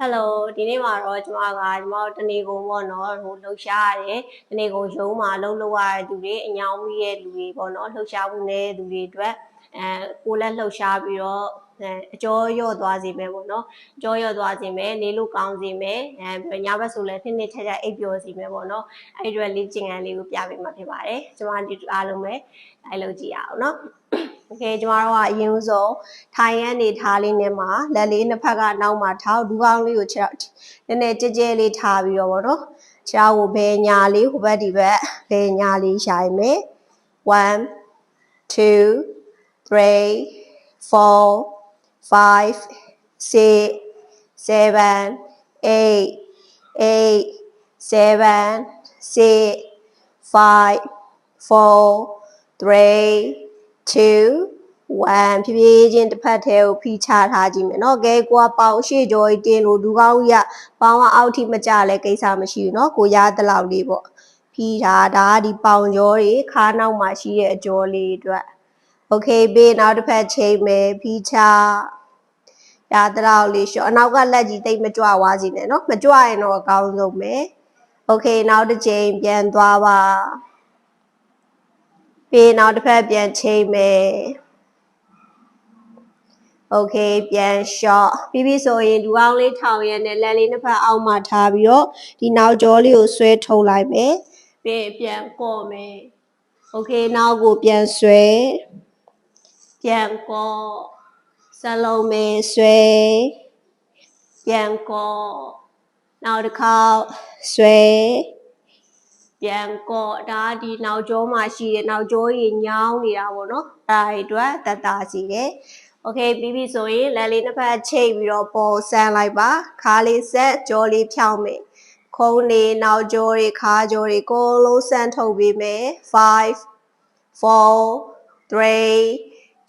Hello ဒီနေ့မှာတော့ကျွန်မကကျွန်မတို့တနေကုန်ပေါ့နော်ဟိုလှူရှားရတယ်တနေကုန်ရုံးမှာလှုပ်လှုပ်ရတဲ့သူတွေအညောင်းမိရဲ့လူတွေပေါ့နော်လှူရှားမှုနေတဲ့သူတွေအတွက်အဲကိုယ်လက်လှူရှားပြီးတော့အဲအကျော်ရော့သွားစေမယ်ပေါ့နော်အကျော်ရော့သွားစေမယ်နေလို့ကောင်းစေမယ်အဲညဘက်ဆိုလည်းနှစ်နှစ်ချက်ချက်အိပ်ပျော်စေမယ်ပေါ့နော်အဲ့ဒီအတွက်လေ့ကျင့်ခန်းလေးကိုပြပေးမှာဖြစ်ပါတယ်ကျွန်မဒီအားလုံးပဲအဲ့လိုကြည့်ရအောင်နော် โอเคကျမတို့ကအရင်ဆုံးထိုင်ရန်နေထားလေးနဲ့မှာလက်လေးနှစ်ဖက်ကနောက်မှာထောက်ဒူးကောင်းလေးကိုခြေထောက်နည်းနည်းကြဲကြဲလေးထားပြီးတော့ဗောနော်ခြေထောက်ကိုဘယ်ညာလေးဟိုဘက်ဒီဘက်ဘယ်ညာလေးရှာရမယ်1 2 3 4 5 6 7 8 8 7 6 5 4 3 2 1ဖြည်းဖြည်းချင်းတစ်ဖက်ထဲကိုဖိချထားကြည့်မယ်เนาะကဲကိုကပေါင်ရှေ့ကြောကြီးတင်းလို့ဒူကောင်းကြီးကပေါင်ကအောက်ထိမကျလဲကိစ္စမရှိဘူးเนาะကိုရတဲ့လောက်လေးပေါ့ဖိထားဒါကဒီပေါင်ကြောတွေခါးနောက်မှာရှိတဲ့အကြောလေးအတွက်โอเคဘေးနောက်တစ်ဖက်ချိန်မယ်ဖိချရတဲ့လောက်လေးရှော့အနောက်ကလက်ကြီးတိတ်မကြွဝါးစီနဲ့เนาะမကြွရင်တော့အကောင်းဆုံးပဲโอเคနောက်တစ်ချိန်ပြန်သွားပါ ပြီးနောက်တစ်ဖက်ပြန်ချိန်မယ်โอเคပြန် short ပြီးပြီဆိုရင်ဒူအောင်လေးထောင်ရဲနဲ့လက်လေးနှစ်ဖက်အောက်မှာထားပြီးတော့ဒီနောက်ကျောလေးကိုဆွဲထုတ်လိုက်မယ်ပြီးရင်ပြန်ကော့မယ်โอเคနောက်ကိုပြန်ဆွဲပြန်ကော့စလုံးမယ်ဆွဲပြန်ကော့နောက်တစ်ခေါက်ဆွဲ ပြန်ကော့ဒါကဒီနောက်ကျောမှာရှိတဲ့နောက်ကျောကြီးညောင်းနေတာပေါ့နော်အဲဒါတွေအတွက်တတ်တာစီတယ်โอเคပြီးပြီဆိုရင်လက်လေးတစ်ဖက်ချိတ်ပြီးတော့ပေါ်ဆန်းလိုက်ပါခါလေးဆက်ကြောလေးဖြောင်းမယ်ခုံးနေနောက်ကျောတွေခါကျောတွေကိုယ်လုံးဆန်းထုတ်ပေးမယ်5 4 3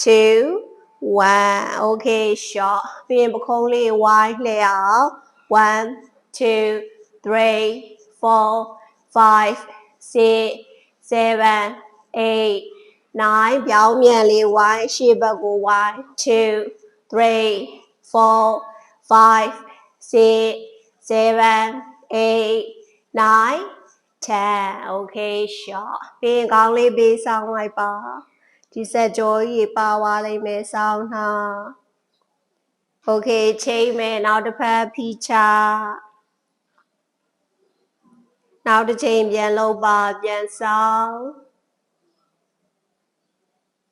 2 1 okay short ပြီးရင်ပခုံးလေးဝိုင်းလှည့်အောင်1 2 3 4 5 6 7 8 9ပြောင်းမြန်လေးဝိုင်းရှေ့ဘက်ကိုဝိုင်း2 3 4 5 6 7 8 9 10 okay short ပြီးရင်ခေါင်းလေးပေးဆောင်လိုက်ပါဒီဆက်ကြောကြီးပါသွားလိမ့်မယ်ဆောင်းနှာ okay ချိန်မယ်နောက်တစ်ဖက်ဖိချ နောက်တစ်ချိန်ပြန်လုပ်ပါပြန်ဆောင်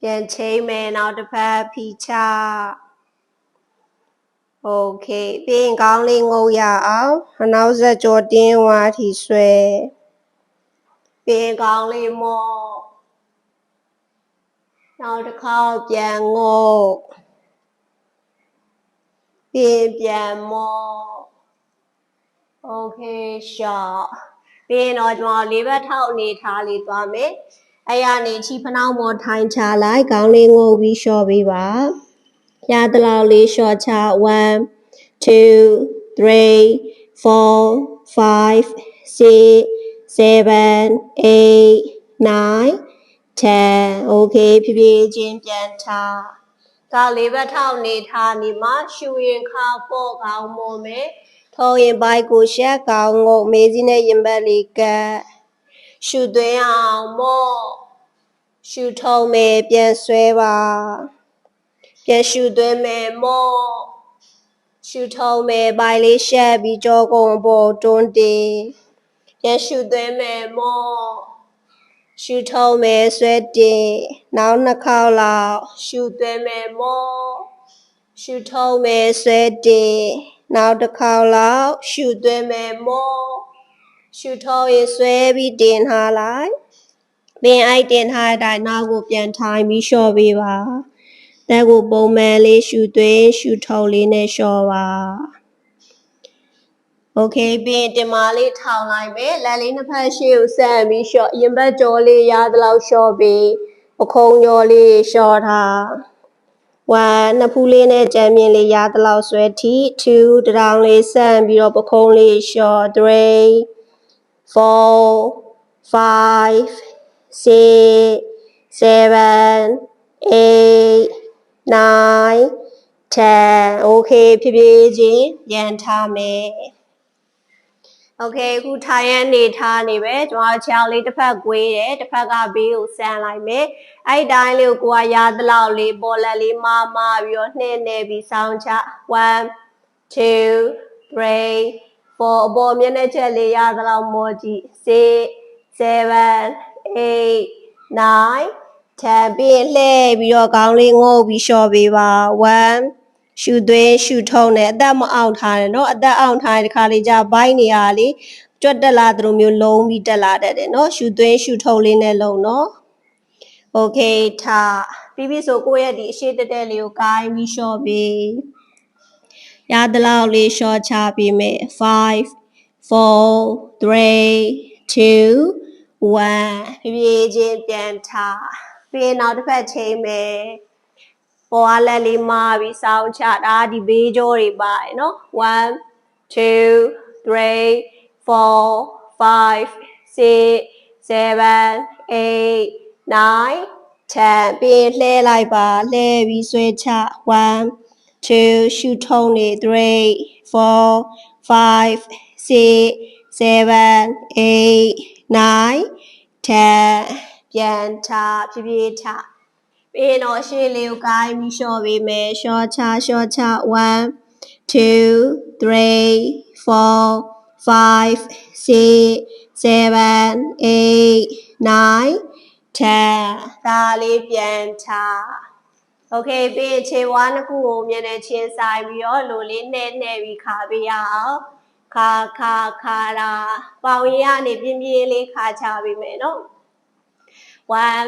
ပြန်ချိန်မယ်နောက်တစ်ဖက်ဖိချโอเคပြီးရင်ကောင်းလေးငုံရအောင်အနောက်ဆက်ကြောတင်းဝါထီဆွဲပြီးရင်ကောင်းလေးမော့နောက်တစ်ခေါက်ပြန်ငုံပြီးရင်ပြန်မော့ โอเคရှော့ ပြီးရင်တော့ကျွန်တော်လေးဘက်ထောက်အနေထားလေးသွားမယ်အဲ့ရနေချီဖနှောင်းမော်ထိုင်ချလိုက်ခေါင်းလေးငုံပြီးရှော့ပေးပါရတလောက်လေးရှော့ချ1 2 3 4 5 6 7 8 9 10 okay ဖြည်းဖြည်းချင်းပြန်ထားဒါလေးဘက်ထောက်အနေထားနေမှာရှူရင်ခါပေါ့ကောင်းမော်မယ် ထုံးရင်ဘိုက်ကိုရှက်ကောင်ငုတ်မေးစည်းနဲ့ရင်ဘက်လေးကတ်ရှူသွင်းအောင်မော့ရှူထုံးမယ်ပြန်ဆွဲပါပြန်ရှူသွင်းမယ်မော့ရှူထုံးမယ်ဘိုက်လေးရှက်ပြီးကြောကုံပေါ်တွန်းတင်ပြန်ရှူသွင်းမယ်မော့ရှူထုံးမယ်ဆွဲတင်နောက်နှစ်ခေါက်လောက်ရှူသွင်းမယ်မော့ရှူထုံးမယ်ဆွဲတင် နောက်တစ်ခေါက်လောက်ရှူသွင်းမယ်မော့ရှူထုံးရင်ဆွဲပြီးတင်ထားလိုက်ပင်အိုက်တင်ထားတဲ့အတိုင်းနောက်ကိုပြန်ထိုင်ပြီးလျှော့ပေးပါတက်ကိုပုံမှန်လေးရှူသွင်းရှူထုံးလေးနဲ့လျှော့ပါโอเคပြီးရင်တင်မာလေးထောင်လိုက်မယ်လက်လေးနှစ်ဖက်ရှေ့ကိုဆက်ပြီးလျှော့ရင်ဘတ်ကြောလေးရသလောက်လျှော့ပြီးပခုံးကြောလေးလျှော့ထား 1နှစ်ဖူးလေးနဲ့ကြမ်းမြင့်လေးရသလောက်ဆွဲထိ2တရောင်လေးဆန့်ပြီးတော့ပခုံးလေးလျှော့3 4 5 6 7 8 9 10 okay ဖြည်းဖြည်းချင်းပြန်ထားမယ် โอเคအခုထိုင်ရနေထားနေပဲကျွန်တော်ခြေောက်လေးတစ်ဖက်ကွေးတယ်တစ်ဖက်ကဘေးကိုဆန်လိုက်မယ်အဲ့ဒီတိုင်းလေးကိုကိုကရသလောက်လေးပေါ်လက်လေးမမပြီးတော့နှင်းနေပြီးဆောင်းချ1 2 3 4အပေါ်မျက်နှာချက်လေးရသလောက်မောကြည့်6 7 8 9 10ပြီးရင်လှည့်ပြီးတော့ခေါင်းလေးငုပ်ပြီးလျှော့ပေးပါ1 ရှူသွင်းရှူထုံးနဲ့အသက်မအောင်ထားတယ်เนาะအသက်အောင်ထားတဲ့ခါလေးじゃဘိုင်းနေရလေကြွက်တက်လာသလိုမျိုးလုံးပြီးတက်လာတတ်တယ်เนาะရှူသွင်းရှူထုံးလေးနဲ့လုံးเนาะโอเคထားပြီးပြီဆိုကိုယ့်ရဲ့ဒီအရှိတက်တက်လေးကိုကိုင်းပြီးလျှော့ပေးရသလောက်လေးလျှော့ချပေးမယ်5 4 3 2 1ဖြည်းဖြည်းချင်းပြန်ထားပြီးရင်နောက်တစ်ဖက်ချိန်မယ် ပေါ်အားလက်လေးမာပြီးစောင်းချတာဒီဘေးကြောတွေပါရနော်1 2 3 4 5 6 7 8 9 10ပြီးရင်လှဲလိုက်ပါလှဲပြီးဆွဲချ1 2ရှူထုံးနေ3 4 5 6 7 8 9 10ပြန်ထားဖြည်းဖြည်းထား ပြီးရင်တော့ရှေ့လေးကိုကိုင်းပြီးလျှော့ပေးမယ်လျှော့ချလျှော့ချ1 2 3 4 5 6 7 8 9 10ဒါလေးပြန်ထားโอเคပြီးရင်ခြေဝါးနှစ်ခုကိုမျက်နှာချင်းဆိုင်ပြီးတော့လိုလေးနဲ့နဲ့ပြီးခါပေးရအောင်ခါခါခါတာပေါင်ရည်ကနေပြင်းပြင်းလေးခါချပေးမယ်နော်1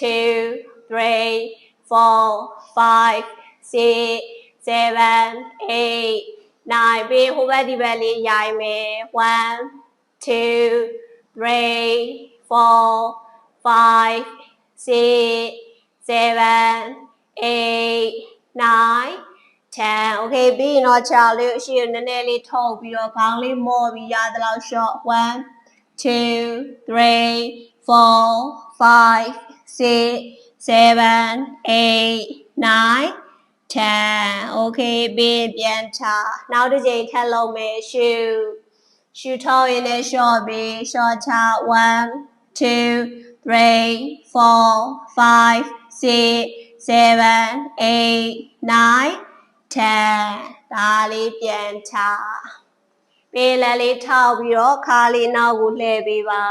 2 3 4 5 6 7 8 9ပြီးဟိုဘက်ဒီဘက်လေးရိုင်းမယ်1 2 3 4 5 6 7 8 9 10 okay ပြီးရင်တော့ခြေလေးအရှိနည်းနည်းလေးထုတ်ပြီးတော့ခေါင်းလေးမော့ပြီးရသလောက် short 1 2 3 4 5 6 7 8 9 10 okay ပြီးပြန်ချနောက်တစ်ချိန်ထပ်လုပ်မယ်ရှူရှူထောက်ရင်လည်း short ပြီး short ချ1 2 3 4 5 6 7 8 9 10ဒါလေးပြန်ချပေးလက်လေးထောက်ပြီးတော့ခါလေးနောက်ကိုလှည့်ပေးပါ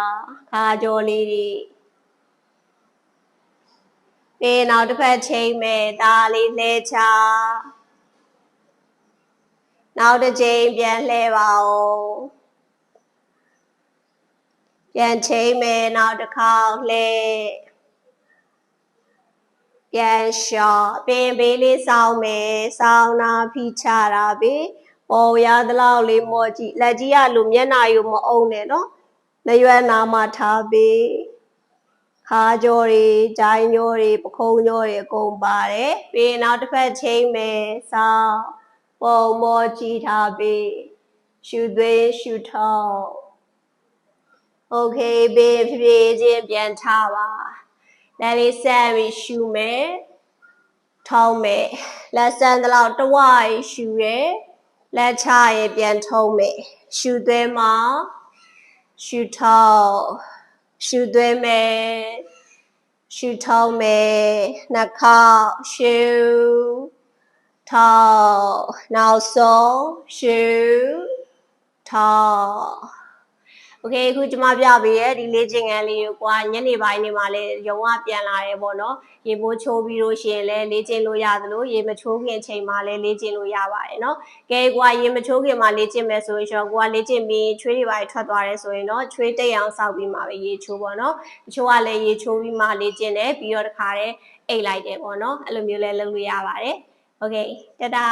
ခါကြောလေးတွေ ပေးနောက်တစ်ဖက်ချိန်မယ်ဒါလေးလှည့်ချနောက်တစ်ချိန်ပြန်လှည့်ပါဦးပြန်ချိန်မယ်နောက်တစ်ခေါက်လှည့်ပြန်လျှော့ပင်ပေးလေးစောင်းမယ်စောင်းနာဖိချတာပဲပေါ်ရသလောက်လေးမော့ကြည့်လက်ကြီးကလူမျက်နှာယူမအုံနဲ့နော်လရွယ်နာမှာထားပေး ခါကြောတွေ၊ဂျိုင်းကြောတွေ၊ပခုံးကြောတွေအကုန်ပါတယ်။ပြီးရင်နောက်တစ်ဖက်ချိန်မယ်။စောင်းပုံမောကြည့်ထားပြီးရှူသွေးရှူထောက် Okay ဘေးဖြည်းဖြည်းချင်းပြန်ထားပါ။လက်လေးဆက်ပြီးရှူမယ်။ထောက်မယ်။လက်ဆန်းတလောက်တဝိုက်ရှူရဲ။လက်ချရပြန်ထုံးမယ်။ရှူသွေးမှာရှူထောက် ရှူသွင်းမယ်ရှူထောင်းမယ်နှစ်ခေါက် โอเคအခုကျမပြပေးရဲ့ဒီလေ့ကျင့်ခန်းလေးကိုကွာညနေပိုင်းနေမှာလဲရုံကပြန်လာတယ်ပေါ့နော်ရေပိုးချိုးပြီးလို့ရှိရင်လဲလေ့ကျင့်လို့ရသလိုရေမချိုးခင်ချိန်မှာလဲလေ့ကျင့်လို့ရပါတယ်နော်ကဲကွာရေမချိုးခင်မှာလေ့ကျင့်မယ်ဆိုရင်ကွာလေ့ကျင့်ပြီးချွေးတွေပါထွက်သွားတယ်ဆိုရင်တော့ချွေးတိတ်အောင်စောက်ပြီးမှပဲရေချိုးပေါ့နော်တချို့ကလည်းရေချိုးပြီးမှလေ့ကျင့်တယ်ပြီးတော့တခါတည်းအိတ်လိုက်တယ်ပေါ့နော်အဲ့လိုမျိုးလဲလုပ်လို့ရပါတယ်โอเคတဒါ